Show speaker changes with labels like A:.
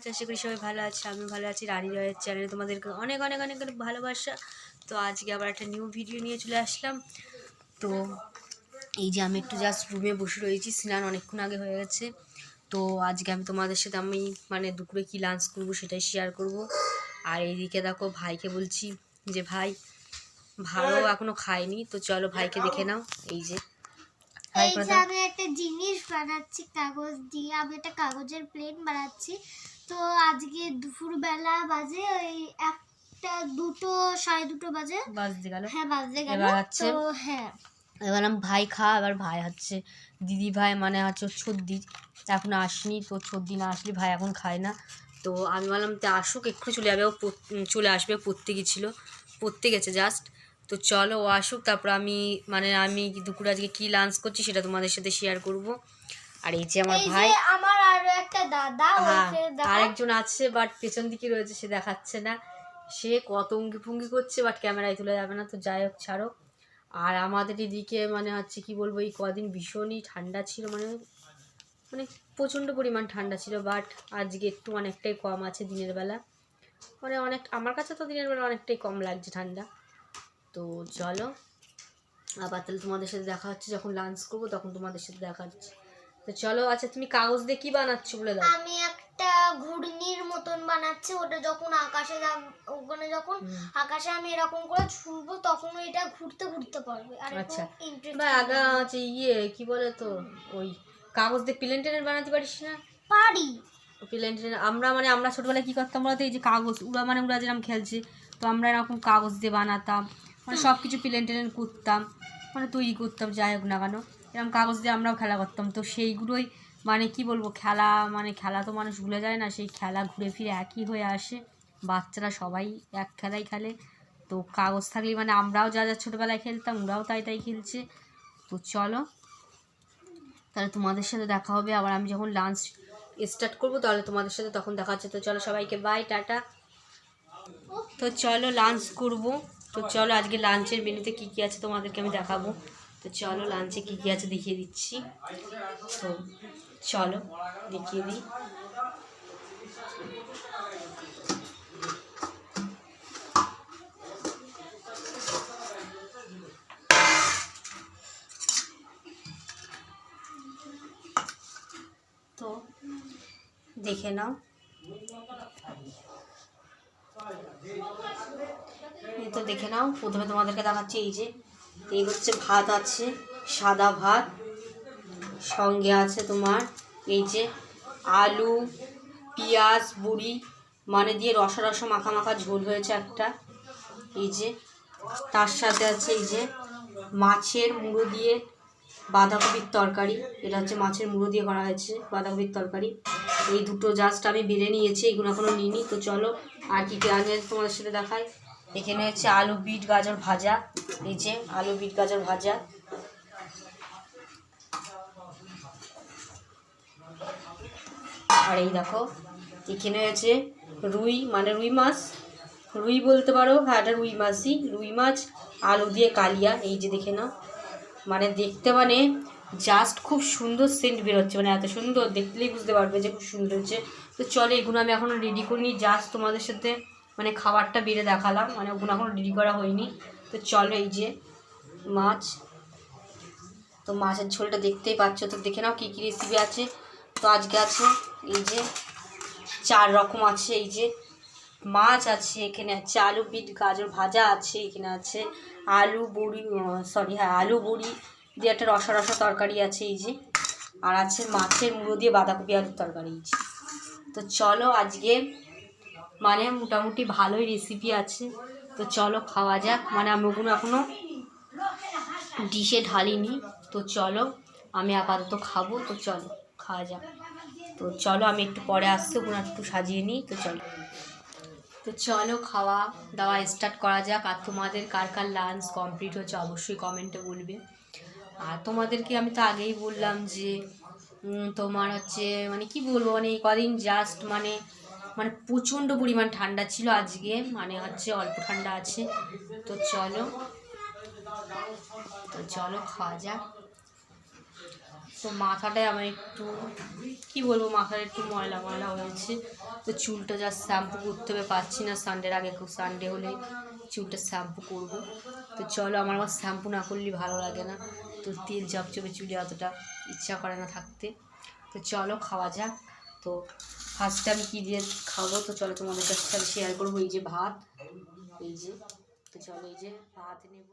A: আচ্ছা আশা করি সবাই ভালো আছে আমি ভালো আছি। রানী রয়ের চ্যানেলে তোমাদেরকে অনেক অনেক অনেক অনেক ভালোবাসা। তো আজকে আবার একটা নিউ ভিডিও নিয়ে চলে আসলাম। তো এই যে আমি একটু জাস্ট রুমে বসে রয়েছি স্নান অনেকক্ষণ আগে হয়ে গেছে। তো আজকে আমি তোমাদের সাথে আমি মানে দুপুরে কী লাঞ্চ করব সেটাই শেয়ার করব। আর এইদিকে দেখো ভাইকে বলছি যে ভাই ভালো এখনও খায়নি তো চলো ভাইকে দেখে নাও। এই যে।
B: এই যে আমি একটা জিনিস বানাচ্ছি কাগজ দিয়ে। আমি একটা কাগজের প্লেন বানাচ্ছি। তো আজকে দুপুরবেলা বাজে ওই একটা দুটো সাড়ে দুটো বাজে।
A: বাজতে গেল।
B: হ্যাঁ বাজতে গেল।
A: এবার হচ্ছে
B: তো হ্যাঁ।
A: এবার বললাম ভাই খা এবার ভাই হচ্ছে দিদি ভাই মানে হচ্ছে ছর্দি এখন আসেনি তো ছর্দি না আসলে ভাই এখন খায় না। তো আমি বললাম তো আসুক এক্ষুনি চলে যাবে। ও চলে আসবে পড়তে গেছিল। পড়তে গেছে জাস্ট তো চলো ও আসুক তারপর আমি মানে আমি দুপুরে আজকে কী লাঞ্চ করছি সেটা তোমাদের সাথে শেয়ার করব। আর এই যে আমার ভাই আরেকজন আছে বাট পেছন দিকে রয়েছে সে দেখাচ্ছে না। সে কত অঙ্গি ফুঙ্গি করছে বাট ক্যামেরায় তুলে যাবে না তো যাই হোক ছাড়ো। আর আমাদের এদিকে মানে হচ্ছে কি বলব এই কদিন ভীষণই ঠান্ডা ছিল মানে মানে প্রচণ্ড পরিমাণ ঠান্ডা ছিল বাট আজকে একটু অনেকটাই কম আছে দিনের বেলা। মানে অনেক আমার কাছে তো দিনের বেলা অনেকটাই কম লাগছে ঠান্ডা। তো চলো আবার তাহলে তোমাদের সাথে দেখা হচ্ছে যখন লাঞ্চ করব তখন তোমাদের সাথে দেখা হচ্ছে। তো চলো আচ্ছা তুমি কাগজ দিয়ে কী বানাচ্ছো বলে দাও।
B: আমি একটা ঘূর্ণির মতন বানাচ্ছি ওটা যখন আকাশে যাব- ওখানে যখন আকাশে আমি এরকম করে ছুড়বো তখন এটা ঘুরতে ঘুরতে পারবে আর
A: আচ্ছা। বা আগা হচ্ছে ইয়ে কি বলে তো ওই কাগজ দিয়ে প্লেন টেনের বানাতে পারিস না?
B: পারি।
A: প্লেন টেনের আমরা মানে আমরা ছোটবেলায় কি করতাম বলতো এই যে কাগজ উড়া মানে উড়া যেরকম খেলছে তো আমরা এরকম কাগজ দিয়ে বানাতাম মানে সব কিছু প্লেন করতাম মানে তৈরি করতাম যাই হোক না কেন। এরকম কাগজ দিয়ে আমরাও খেলা করতাম। তো সেইগুলোই মানে কি বলব, খেলা মানে খেলা তো মানুষ ভুলে যায় না, সেই খেলা ঘুরে ফিরে একই হয়ে আসে। বাচ্চারা সবাই এক খেলাই খেলে। তো কাগজ থাকলে মানে আমরাও যা যা ছোটোবেলায় খেলতাম, ওরাও তাই তাই খেলছে। তো চলো, তাহলে তোমাদের সাথে দেখা হবে। আবার আমি যখন লাঞ্চ স্টার্ট করব, তাহলে তোমাদের সাথে তখন দেখা হচ্ছে। তো চলো সবাইকে বাই টাটা। তো চলো লাঞ্চ করব। তো চলো আজকে লাঞ্চের মেনুতে কী কী আছে তোমাদেরকে আমি দেখাবো। তো চলো লাঞ্চে কী কী আছে দেখিয়ে দিচ্ছি। তো চলো, দেখিয়ে দিই। তো দেখে নাও। তো দেখে নাও, প্রথমে তোমাদেরকে দেখাচ্ছি এই যে এই হচ্ছে ভাত আছে, সাদা ভাত। সঙ্গে আছে তোমার এই যে আলু, পেঁয়াজ, বুড়ি মানে দিয়ে রসা রসা মাখা মাখা ঝোল হয়েছে একটা। এই যে তার সাথে আছে এই যে মাছের মুড়ো দিয়ে বাঁধাকপির তরকারি। এটা হচ্ছে মাছের মুড়ো দিয়ে করা হয়েছে বাঁধাকপির তরকারি। এই দুটো জাস্ট আমি বেড়ে নিয়েছি, এগুলো এখনও নিইনি। তো চলো আর কী কী আগে তোমাদের সাথে দেখাই। এখানে হচ্ছে আলু, বিট, গাজর ভাজা। যে আলু, বিট, গাজর ভাজা। আর এই দেখো, এখানে হচ্ছে রুই মানে রুই মাছ। রুই বলতে পারো হ্যাঁ এটা রুই মাছই। রুই মাছ, আলু দিয়ে কালিয়া, এই যে দেখে নাও। মানে দেখতে মানে জাস্ট খুব সুন্দর সেন্ট বেরোচ্ছে মানে এত সুন্দর, দেখলেই বুঝতে পারবে যে খুব সুন্দর হচ্ছে। তো চলো, এগুলো আমি এখনও রেডি করিনি জাস্ট তোমাদের সাথে মানে খাবারটা বেড়ে দেখালাম মানে ওগুলো এখনও রেডি করা হয়নি। তো চলো এই যে মাছ। তো মাছের ঝোলটা দেখতেই পাচ্ছ, তো দেখে নাও কী কী রেসিপি আছে। তো আজকে আছে এই যে চার রকম আছে, এই যে মাছ আছে, এখানে আছে আলু বিট, গাজর ভাজা আছে, এখানে আছে আলু বড়ি সরি হ্যাঁ আলু বড়ি দিয়ে একটা রসা রসা তরকারি আছে, এই যে। আর আছে মাছের মুড়ো দিয়ে বাঁধাকপি আলুর তরকারি, এই যে। তো চলো আজকে মানে মোটামুটি ভালোই রেসিপি আছে। তো চলো খাওয়া যাক। মানে আমি ওগুলো এখনও ডিশে ঢালিনি। তো চলো, আমি আপাতত খাব। তো চলো, খাওয়া যাক। তো চলো, আমি একটু পরে আসছি, ওগুলো একটু সাজিয়ে নিই। তো চলো। তো চলো, খাওয়া দাওয়া স্টার্ট করা যাক। আর তোমাদের কার কার লাঞ্চ কমপ্লিট হচ্ছে অবশ্যই কমেন্টে বলবে। আর তোমাদেরকে আমি তো আগেই বললাম যে তোমার হচ্ছে মানে কি বলব মানে কদিন জাস্ট মানে মানে প্রচণ্ড পরিমাণ ঠান্ডা ছিল আজকে মানে হচ্ছে অল্প ঠান্ডা আছে। তো চলো তো চলো খাওয়া যাক। তো মাথাটায় আমার একটু, কি বলব মাথাটা একটু ময়লা ময়লা হয়েছে। তো চুলটা যা শ্যাম্পু করতে হবে পাচ্ছি না সানডের আগে সানডে হলে চুলটা শ্যাম্পু করব। তো চলো, আমার আবার শ্যাম্পু না করলে ভালো লাগে না। তো তেল চপচপে চুলে অতটা ইচ্ছা করে না থাকতে। তো চলো, খাওয়া যাক। তো ফার্স্টে আমি কী দিয়ে খাব? তো চলো তোমাদের কাছে শেয়ার করব। এই যে ভাত, এই যে, তো চলো এই যে ভাত নেব।